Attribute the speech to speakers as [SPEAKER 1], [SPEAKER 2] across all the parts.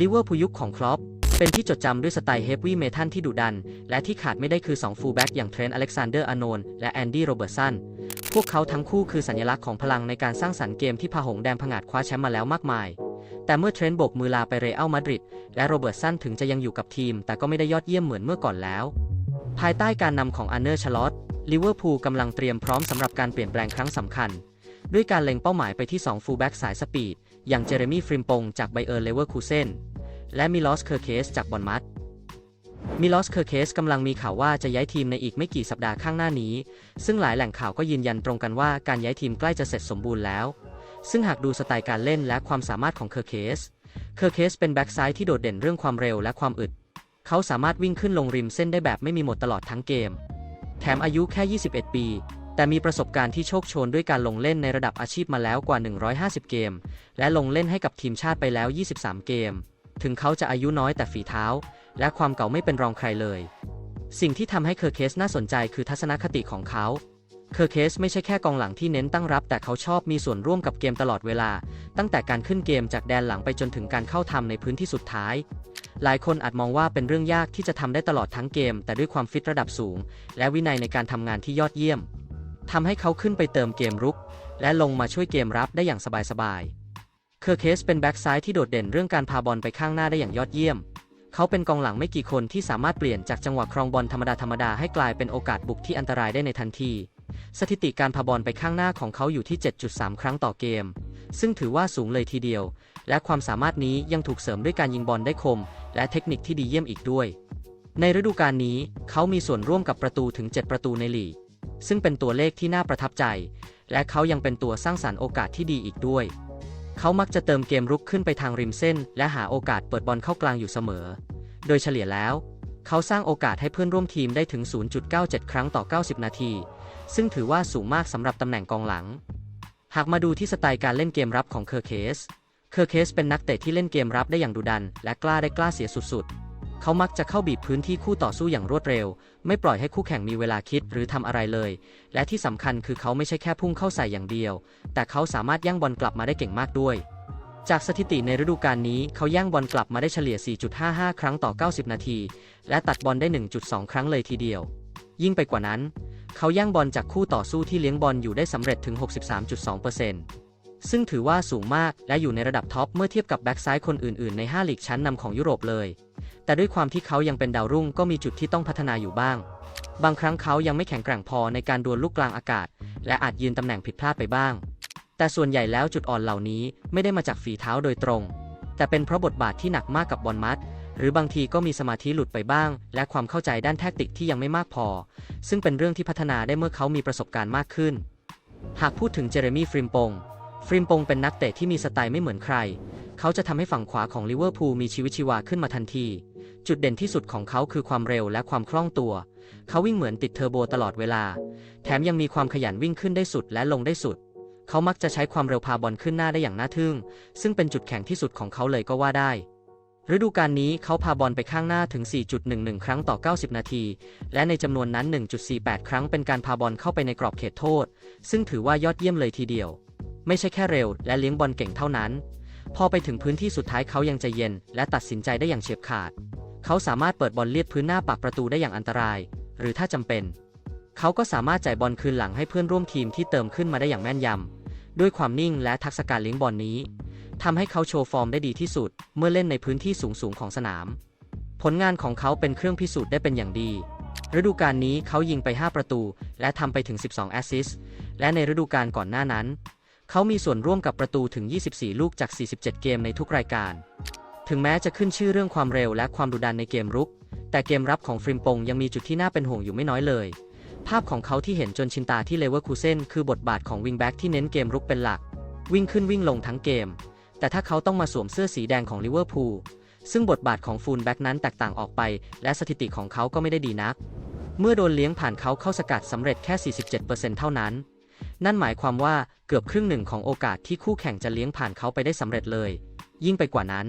[SPEAKER 1] ลิเวอร์พูลยุคของคลอปเป็นที่จดจำด้วยสไตล์เฮฟวี่เมทัลที่ดุดัน และที่ขาดไม่ได้คือ 2 ฟูลแบ็กอย่างเทรนต์อเล็กซานเดอร์อานนและแอนดี้โรเบิร์ตสัน พวกเขาทั้งคู่คือสัญลักษณ์ของพลังในการสร้างสรรค์เกมที่พาหงแดงผงาดคว้าแชมป์มาแล้วมากมาย แต่เมื่อเทรนต์โบกมือลาไปเรอัลมาดริดและโรเบิร์ตสันถึงจะยังอยู่กับทีม แต่ก็ไม่ได้ยอดเยี่ยมเหมือนเมื่อก่อนแล้ว ภายใต้การนำของอันเนอร์ชลอตลิเวอร์พูลกำลังเตรียมพร้อมสำหรับการเปลี่ยนแปลงครั้งสำคัญ ด้วยการเล็งเป้าหมายไปที่ 2 ฟูลแบ็กสายสปีด อย่างเจเรมี่ฟริมปงจากไบเออร์เลเวอร์คูเซนและมิลอสเคอร์เคสจากบอนมัตมิลอสเคอร์เคสกำลังมีข่าวว่าจะย้ายทีมในอีกไม่กี่สัปดาห์ข้างหน้านี้ ซึ่งหลายแหล่งข่าวก็ยืนยันตรงกันว่าการย้ายทีมใกล้จะเสร็จสมบูรณ์แล้ว ซึ่งหากดูสไตล์การเล่นและความสามารถของเคอร์เคส เคอร์เคสเป็นแบ็กซ้ายที่โดดเด่นเรื่องความเร็วและความอึด เขาสามารถวิ่งขึ้นลงริมเส้นได้แบบไม่มีหมดตลอดทั้งเกม แถมอายุแค่ 21 ปี แต่มีประสบการณ์ที่โชคโชนด้วยการลงเล่นในระดับอาชีพมาแล้วกว่า 150 เกม และลงเล่นให้กับทีมชาติไปแล้ว 23 เกม ถึงเขาจะอายุน้อยแต่ฝีเท้า และความเก่าไม่เป็นรองใครเลย สิ่งที่ทำให้เคอร์เคสน่าสนใจคือทัศนคติของเขาเคอร์เคสไม่ใช่แค่กองหลังที่เน้นตั้งรับ แต่เขาชอบมีส่วนร่วมกับเกมตลอดเวลา ตั้งแต่การขึ้นเกมจากแดนหลังไปจนถึงการเข้าทำในพื้นที่สุดท้าย หลายคนอาจมองว่าเป็นเรื่องยากที่จะทำได้ตลอดทั้งเกม แต่ด้วยความฟิตระดับสูง และวินัยในการทำงานที่ยอดเยี่ยม ทำให้เขาขึ้นไปเติมเกมรุก และลงมาช่วยเกมรับได้อย่างสบายๆ เคอร์เคสเป็นแบ็กซ้ายที่โดดเด่นเรื่องการพาบอลไปข้างหน้าได้อย่างยอดเยี่ยม เขาเป็นกองหลังไม่กี่คนที่สามารถเปลี่ยนจากจังหวะครองบอลธรรมดาธรรมดาให้กลายเป็นโอกาสบุกที่อันตรายได้ในทันที สถิติการพาบอลไปข้างหน้าของเขาอยู่ที่ 7.3 ครั้งต่อเกม ซึ่งถือว่าสูงเลยทีเดียว และความสามารถนี้ยังถูกเสริมด้วยการยิงบอลได้คม และเทคนิคที่ดีเยี่ยมอีกด้วย ในฤดูกาลนี้ เขามีส่วนร่วมกับประตูถึง 7 ประตูในลีก ซึ่งเป็นตัวเลขที่น่าประทับใจ และเขายังเป็นตัวสร้างสรรค์โอกาสที่ดีอีกด้วย เขามักจะเติมเกมรุกขึ้นไปทางริมเส้น และหาโอกาสเปิดบอลเข้ากลางอยู่เสมอ โดยเฉลี่ยแล้ว เขาสร้างโอกาสให้เพื่อนร่วมทีมได้ถึง 0.97 ครั้งต่อ 90 นาที ซึ่งถือว่าสูงมากสำหรับตำแหน่งกองหลัง หากมาดูที่สไตล์การเล่นเกมรับของเคอร์เคส เคอร์เคสเป็นนักเตะที่เล่นเกมรับได้อย่างดุดัน และกล้าได้กล้าเสียสุดๆ เขามักจะเข้าบีบพื้นที่คู่ต่อสู้อย่างรวดเร็ว ไม่ปล่อยให้คู่แข่งมีเวลาคิดหรือทำอะไรเลย และที่สำคัญคือเขาไม่ใช่แค่พุ่งเข้าใส่อย่างเดียว แต่เขาสามารถย่างบอลกลับมาได้เก่งมากด้วย จากสถิติในฤดูกาลนี้ เขาย่างบอลกลับมาได้เฉลี่ย 4.55 ครั้งต่อ 90 นาที และตัดบอลได้ 1.2 ครั้งเลยทีเดียว ยิ่งไปกว่านั้น เขาย่างบอลจากคู่ต่อสู้ที่เลี้ยงบอลอยู่ได้สำเร็จถึง 63.2%ซึ่งถือว่าสูงมากและอยู่ในระดับท็อปเมื่อเทียบกับแบ็กซ้ายคนอื่นๆ ใน 5 ลีกชั้นนำของยุโรปเลย แต่ด้วยความที่เขายังเป็นดาวรุ่งก็มีจุดที่ต้องพัฒนาอยู่บ้าง บางครั้งเขายังไม่แข็งแกร่งพอในการดวลลูกกลางอากาศ และอาจยืนตำแหน่งผิดพลาดไปบ้าง แต่ส่วนใหญ่แล้วจุดอ่อนเหล่านี้ไม่ได้มาจากฝีเท้าโดยตรง แต่เป็นเพราะบทบาทที่หนักมากกับบอลมัด หรือบางทีก็มีสมาธิหลุดไปบ้าง และความเข้าใจด้านแทคติกที่ยังไม่มากพอ ซึ่งเป็นเรื่องที่พัฒนาได้เมื่อเขามีประสบการณ์มากขึ้น หากพูดถึงเจเรมี่ฟริมปงฟริมปงเป็นนักเตะที่มีสไตล์ไม่เหมือนใคร เขาจะทำให้ฝั่งขวาของลิเวอร์พูลมีชีวิตชีวาขึ้นมาทันที จุดเด่นที่สุดของเขาคือความเร็วและความคล่องตัว เขาวิ่งเหมือนติดเทอร์โบตลอดเวลา แถมยังมีความขยันวิ่งขึ้นได้สุดและลงได้สุด เขามักจะใช้ความเร็วพาบอลขึ้นหน้าได้อย่างน่าทึ่ง ซึ่งเป็นจุดแข็งที่สุดของเขาเลยก็ว่าได้ ฤดูกาลนี้เขาพาบอลไปข้างหน้าถึง 4.11 ครั้งต่อ 90 นาที และในจำนวนนั้น 1.48 ครั้งเป็นการพาบอลเข้าไปในกรอบเขตโทษ ซึ่งถือว่ายอดเยี่ยมเลยทีเดียว ไม่ใช่แค่เร็ว และเลี้ยงบอลเก่งเท่านั้นพอไปถึงพื้นที่สุดท้ายเขายังใจเย็น และตัดสินใจได้อย่างเฉียบขาด เขาสามารถเปิดบอลเลียดพื้นหน้าปากประตูได้อย่างอันตราย หรือถ้าจำเป็น เขาก็สามารถจ่ายบอลคืนหลังให้เพื่อนร่วมทีมที่เติมขึ้นมาได้อย่างแม่นยำด้วยความนิ่งและทักษะการเลี้ยงบอลนี้ทำให้เขาโชว์ฟอร์มได้ดีที่สุด เมื่อเล่นในพื้นที่สูงๆของสนาม ผลงานของเขาเป็นเครื่องพิสูจน์ได้เป็นอย่างดีฤดูกาลนี้เขายิงไป 5 ประตู และทำไปถึง 12 แอสซิสต์และในฤดูกาลก่อนหน้านั้น เขามีส่วนร่วมกับประตูถึง 24 ลูกจาก 47 เกมในทุกรายการ ถึงแม้จะขึ้นชื่อเรื่องความเร็วและความดุดันในเกมรุก แต่เกมรับของฟริมปงยังมีจุดที่น่าเป็นห่วงอยู่ไม่น้อยเลย ภาพของเขาที่เห็นจนชินตาที่เลเวอร์คูเซนคือบทบาทของวิงแบ็กที่เน้นเกมรุกเป็นหลัก วิ่งขึ้นวิ่งลงทั้งเกม แต่ถ้าเขาต้องมาสวมเสื้อสีแดงของลิเวอร์พูลซึ่งบทบาทของฟูลแบ็กนั้นแตกต่างออกไป และสถิติของเขาก็ไม่ได้ดีนัก เมื่อโดนเลี้ยงผ่านเขาเข้าสกัดสำเร็จแค่ 47%เท่านั้น นั่นหมายความว่าเกือบครึ่งหนึ่งของโอกาสที่คู่แข่งจะเลี้ยงผ่านเขาไปได้สำเร็จเลย ยิ่งไปกว่านั้น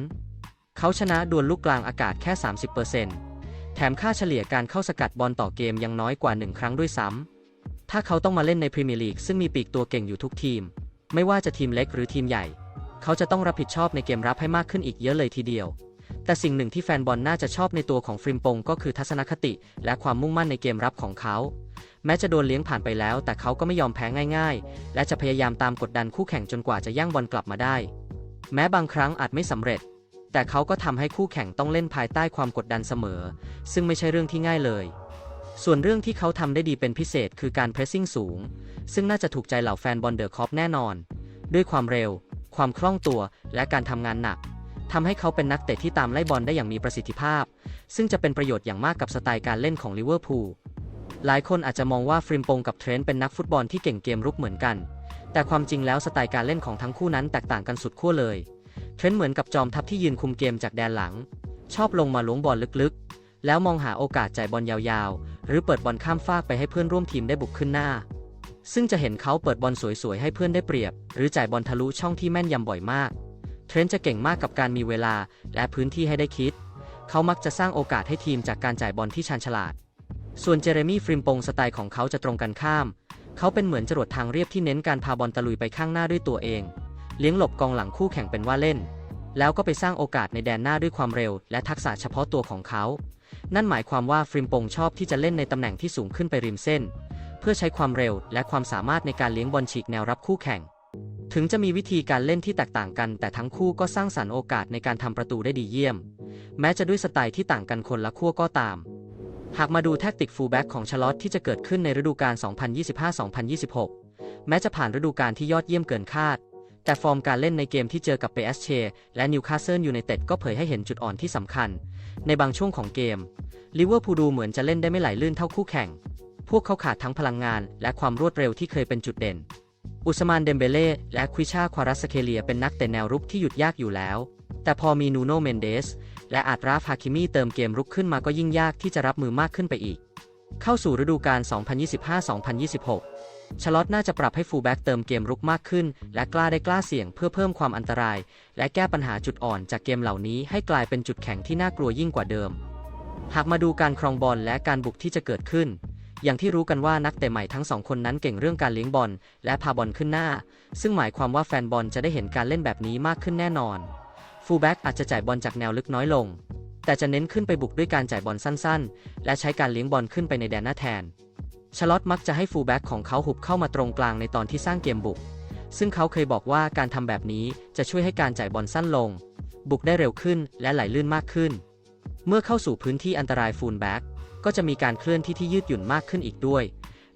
[SPEAKER 1] เขาชนะดวลลูกกลางอากาศแค่ 30%แถมค่าเฉลี่ยการเข้าสกัดบอลต่อเกมยังน้อยกว่า 1 ครั้งด้วยซ้ำ ถ้าเขาต้องมาเล่นในพรีเมียร์ลีกซึ่งมีปีกตัวเก่งอยู่ทุกทีม ไม่ว่าจะทีมเล็กหรือทีมใหญ่ เขาจะต้องรับผิดชอบในเกมรับให้มากขึ้นอีกเยอะเลยทีเดียว แต่สิ่งหนึ่งที่แฟนบอลน่าจะชอบในตัวของฟริมปงก็คือทัศนคติ และความมุ่งมั่นในเกมรับของเขา แม้จะโดนเลี้ยงผ่านไปแล้ว แต่เขาก็ไม่ยอมแพ้ง่าย ๆ และจะพยายามตามกดดันคู่แข่งจนกว่าจะย่างบอลกลับมาได้ แม้บางครั้งอาจไม่สำเร็จ แต่เขาก็ทำให้คู่แข่งต้องเล่นภายใต้ความกดดันเสมอ ซึ่งไม่ใช่เรื่องที่ง่ายเลย ส่วนเรื่องที่เขาทำได้ดีเป็นพิเศษคือการเพรสซิ่งสูง ซึ่งน่าจะถูกใจเหล่าแฟนบอลเดอะคอปแน่นอน ด้วยความเร็ว ความคล่องตัวและการทำงานหนักทำให้เขาเป็นนักเตะที่ตามไล่บอลได้อย่างมีประสิทธิภาพ ซึ่งจะเป็นประโยชน์อย่างมากกับสไตล์การเล่นของลิเวอร์พูลหลายคนอาจจะมองว่าฟริมปงกับเทรนต์เป็นนักฟุตบอลที่เก่งเกมรุกเหมือนกัน แต่ความจริงแล้วสไตล์การเล่นของทั้งคู่นั้นแตกต่างกันสุดขั้วเลย เทรนต์เหมือนกับจอมทัพที่ยืนคุมเกมจากแดนหลัง ชอบลงมาล้วงบอลลึกๆ แล้วมองหาโอกาสจ่ายบอลยาวๆ หรือเปิดบอลข้ามฟากไปให้เพื่อนร่วมทีมได้บุกขึ้นหน้า ซึ่งจะเห็นเขาเปิดบอลสวยๆ ให้เพื่อนได้เปรียบ หรือจ่ายบอลทะลุช่องที่แม่นยำบ่อยมาก เทรนต์จะเก่งมากกับการมีเวลาและพื้นที่ให้ได้คิด เขามักจะสร้างโอกาสให้ทีมจากการจ่ายบอลที่ชาญฉลาด ส่วนเจเรมี่ฟริมปงสไตล์ของเขาจะตรงกันข้าม เขาเป็นเหมือนจรวดทางเรียบที่เน้นการพาบอลตะลุยไปข้างหน้าด้วยตัวเอง เลี้ยงหลบกองหลังคู่แข่งเป็นว่าเล่น แล้วก็ไปสร้างโอกาสในแดนหน้าด้วยความเร็ว และทักษะเฉพาะตัวของเขา นั่นหมายความว่าฟริมปงชอบที่จะเล่นในตำแหน่งที่สูงขึ้นไปริมเส้น เพื่อใช้ความเร็วและความสามารถในการเลี้ยงบอลฉีกแนวรับคู่แข่ง ถึงจะมีวิธีการเล่นที่แตกต่างกัน แต่ทั้งคู่ก็สร้างสรรค์โอกาสในการทำประตูได้ดีเยี่ยม แม้จะด้วยสไตล์ที่ต่างกันคนละขั้วก็ตามหากมาดูแท็กติกฟูลแบ็กของชาร์ลอตที่จะเกิดขึ้นในฤดูกาล 2025-2026 แม้จะผ่านฤดูกาลที่ยอดเยี่ยมเกินคาด แต่ฟอร์มการเล่นในเกมที่เจอกับเปเชและนิวคาสเซิลยูไนเต็ดก็เผยให้เห็นจุดอ่อนที่สำคัญ ในบางช่วงของเกมลิเวอร์พูลดูเหมือนจะเล่นได้ไม่ไหลลื่นเท่าคู่แข่ง พวกเขาขาดทั้งพลังงาน และความรวดเร็วที่เคยเป็นจุดเด่น อุสมานเดมเบเล่และควิชาควารัสเคเลียเป็นนักเตะแนวรุกที่หยุดยากอยู่แล้ว แต่พอมีนูโนเมนเดสและอาดราฟฮาคิมีเติมเกมรุกขึ้นมาก็ยิ่งยากที่จะรับมือมากขึ้นไปอีก เข้าสู่ฤดูกาล 2025-2026 ชลอตน่าจะปรับให้ฟูลแบ็กเติมเกมรุกมากขึ้น และกล้าได้กล้าเสี่ยงเพื่อเพิ่มความอันตราย และแก้ปัญหาจุดอ่อนจากเกมเหล่านี้ให้กลายเป็นจุดแข็งที่น่ากลัวยิ่งกว่าเดิม หากมาดูการครองบอลและการบุกที่จะเกิดขึ้น อย่างที่รู้กันว่านักเตะใหม่ทั้งสองคนนั้นเก่งเรื่องการเลี้ยงบอลและพาบอลขึ้นหน้า ซึ่งหมายความว่าแฟนบอลจะได้เห็นการเล่นแบบนี้มากขึ้นแน่นอน ฟูลแบ็กอาจจะจ่ายบอลจากแนวลึกน้อยลง แต่จะเน้นขึ้นไปบุกด้วยการจ่ายบอลสั้นๆ และใช้การเลี้ยงบอลขึ้นไปในแดนหน้าแทน ชลอตมักจะให้ฟูลแบ็กของเขาหุบเข้ามาตรงกลางในตอนที่สร้างเกมบุก ซึ่งเขาเคยบอกว่าการทำแบบนี้จะช่วยให้การจ่ายบอลสั้นลง บุกได้เร็วขึ้นและไหลลื่นมากขึ้น เมื่อเข้าสู่พื้นที่อันตรายฟูลแบ็กก็จะมีการเคลื่อนที่ที่ยืดหยุ่นมากขึ้นอีกด้วย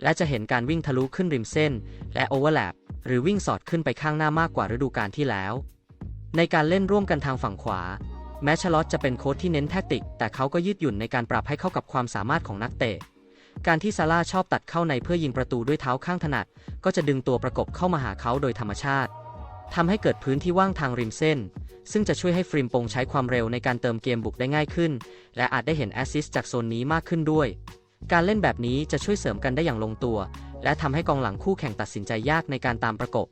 [SPEAKER 1] และจะเห็นการวิ่งทะลุขึ้นริมเส้น และโอเวอร์แลปหรือวิ่งสอดขึ้นไปข้างหน้า มากกว่าฤดูกาลที่แล้ว ในการเล่นร่วมกันทางฝั่งขวา แม้ชลอตจะเป็นโค้ชที่เน้นแทคติก แต่เขาก็ยืดหยุ่นในการปรับให้เข้ากับความสามารถของนักเตะ การที่ซาร่าชอบตัดเข้าในเพื่อยิงประตูด้วยเท้าข้างถนัด ก็จะดึงตัวประกบเข้ามาหาเขาโดยธรรมชาติทำให้เกิดพื้นที่ว่างทางริมเส้น ซึ่งจะช่วยให้ฟริมปงใช้ความเร็วในการเติมเกมบุกได้ง่ายขึ้น และอาจได้เห็นแอสซิสต์จากโซนนี้มากขึ้นด้วย การเล่นแบบนี้จะช่วยเสริมกันได้อย่างลงตัว และทำให้กองหลังคู่แข่งตัดสินใจยากในการตามประกบ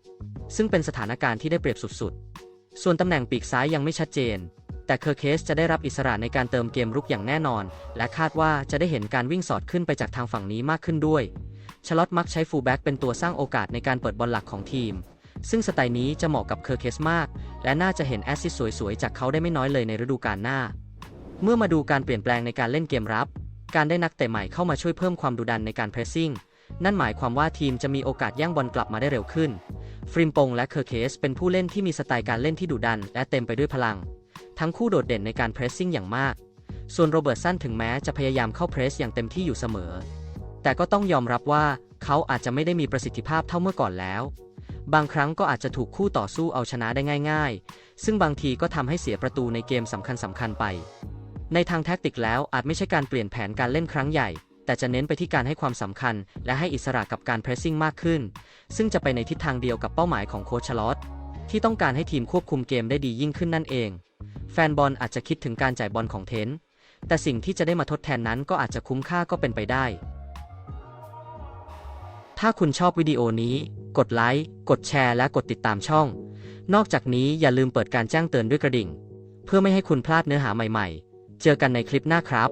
[SPEAKER 1] ซึ่งเป็นสถานการณ์ที่ได้เปรียบสุดๆ ส่วนตำแหน่งปีกซ้ายยังไม่ชัดเจน แต่เคอร์เคสจะได้รับอิสระในการเติมเกมรุกอย่างแน่นอน และคาดว่าจะได้เห็นการวิ่งสอดขึ้นไปจากทางฝั่งนี้มากขึ้นด้วย ชลอตมักใช้ฟูลแบ็กเป็นตัวสร้างโอกาสในการเปิดบอลหลักของทีม ซึ่งสไตล์นี้จะเหมาะกับเคอร์เคสมาก และน่าจะเห็นแอสซิสสวยๆ จากเขาได้ไม่น้อยเลยในฤดูกาลหน้า เมื่อมาดูการเปลี่ยนแปลงในการเล่นเกมรับ การได้นักเตะใหม่เข้ามาช่วยเพิ่มความดุดันในการเพรสซิ่ง นั่นหมายความว่าทีมจะมีโอกาสแย่งบอลกลับมาได้เร็วขึ้น ฟริมปงและเคอร์เคสเป็นผู้เล่นที่มีสไตล์การเล่นที่ดุดัน และเต็มไปด้วยพลัง ทั้งคู่โดดเด่นในการเพรสซิ่งอย่างมาก ส่วนโรเบิร์ตสันถึงแม้จะพยายามเข้าเพรสอย่างเต็มที่อยู่เสมอ แต่ก็ต้องยอมรับว่าเขาอาจจะไม่ได้มีประสิทธิภาพเท่าเมื่อก่อนแล้ว บางครั้งก็อาจจะถูกคู่ต่อสู้เอาชนะได้ง่าย ๆ ซึ่งบางทีก็ทำให้เสียประตูในเกมสำคัญสำคัญๆไป ในทางแท็กติกแล้วอาจไม่ใช่การเปลี่ยนแผนการเล่นครั้งใหญ่ แต่จะเน้นไปที่การให้ความสำคัญ และให้อิสระกับการเพรสซิ่งมากขึ้น ซึ่งจะไปในทิศทางเดียวกับเป้าหมายของโค้ชชลอตที่ต้องการให้ทีมควบคุมเกมได้ดียิ่งขึ้นนั่นเอง แฟนบอลอาจจะคิดถึงการจ่ายบอลของเทนต์แต่สิ่งที่จะได้มาทดแทนนั้นก็อาจจะคุ้มค่าก็เป็นไปได้ ถ้าคุณชอบวิดีโอนี้ กดไลค์ กดแชร์ และกดติดตามช่อง นอกจากนี้อย่าลืมเปิดการแจ้งเตือนด้วยกระดิ่ง เพื่อไม่ให้คุณพลาดเนื้อหาใหม่ๆ เจอกันในคลิปหน้าครับ